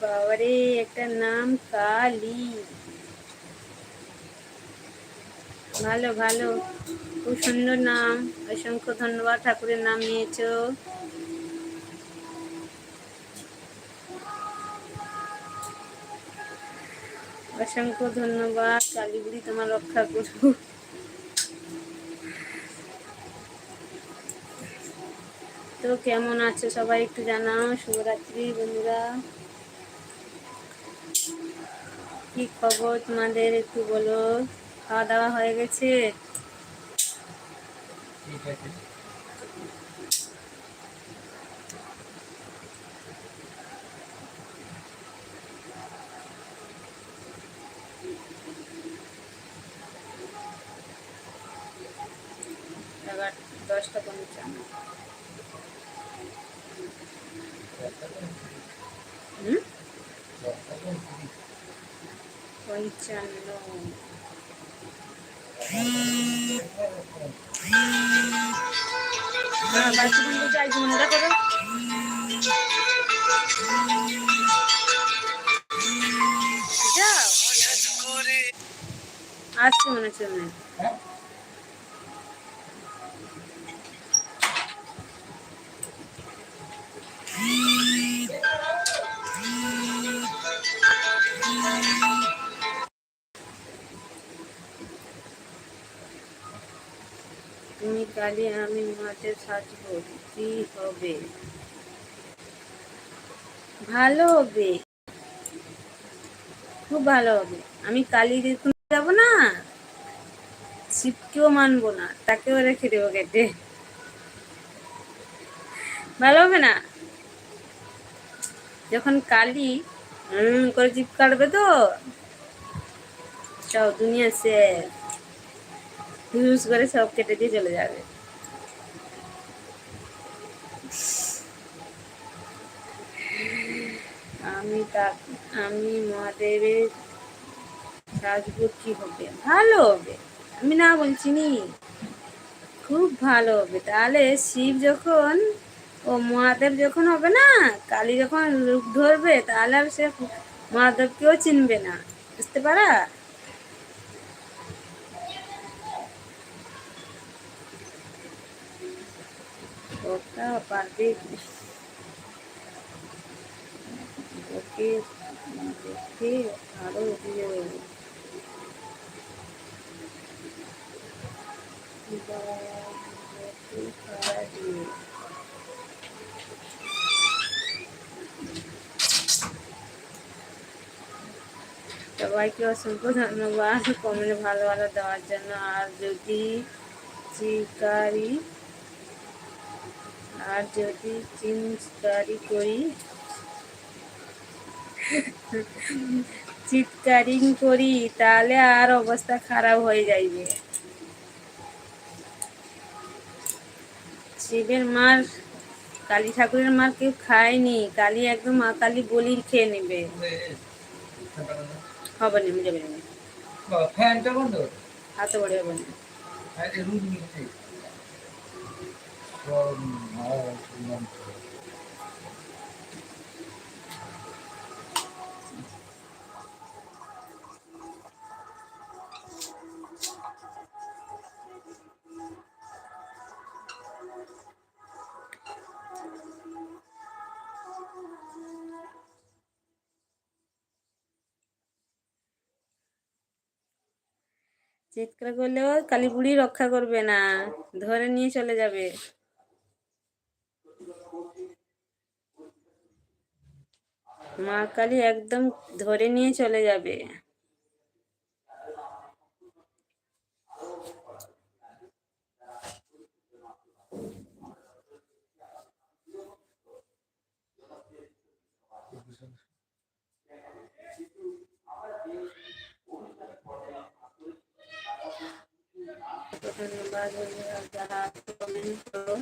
বাবারে, একটা নাম কালী। ভালো ভালো। খুব সুন্দর নাম। অসংখ্য ধন্যবাদ ঠাকুরের নাম নিয়েছো। অসংখ্য ধন্যবাদ কালীগুড়ি তোমার রক্ষা করুক। তো কেমন আছো সবাই একটু জানাও। শুভরাত্রি বন্ধুরা। কি খবর তোমাদের একটু বলো। খাওয়া দাওয়া হয়ে গেছে? দশটা পঞ্চান্ন পঞ্চান্ন। বাসি বন্ধু যাই মনে করো যাও মনে হচ্ছে কালি আমি মাঠে সাজবো কি হবে। ভালো হবে। খুব ভালো হবে। আমি কালি দেখুন যাব না? শিবকেও মানবো না। তাকেও রেখে দেবো কেটে ভালো হবে না? যখন কালি করে জিপ কাটবে তো? সব দুনিয়া শেষ হুস করে সব কেটে দিয়ে চলে যাবে। আমি তা, আমি মহাদেবের সাজবো কি হবে, ভালো হবে। আমি না বলছি নি, খুব ভালো হবে। তাহলে শিব যখন, ও মহাদেব যখন হবে না, কালী যখন রূপ ধরবে, তাহলে আর সে মহাদেবকেও চিনবে না। বুঝতে পারা? পারবে ওকে দেখে আরও দিয়ে সবাইকে অসংখ্য ধন্যবাদ। কমেন্ট ভালো ভালো দেওয়ার জন্য। আর যদি চিকারি আর যদি চিনকারি করি চিৎকারিং করি তাহলে আর অবস্থা খারাপ হয়ে যাইবে। শিবের মার কালী ঠাকুরের মার কেউ খায়নি কালী একদম মা কালী বলির খেয়ে নেবে। হবে না যাবে হাতে বড় হবে না। চিৎকার করলেও কালী বুড়ি রক্ষা করবে না ধরে নিয়ে চলে যাবে। মা কালী একদম ধরে নিয়ে চলে যাবে। ধন্যবাদ বন্ধুরা যারা কমেন্ট করো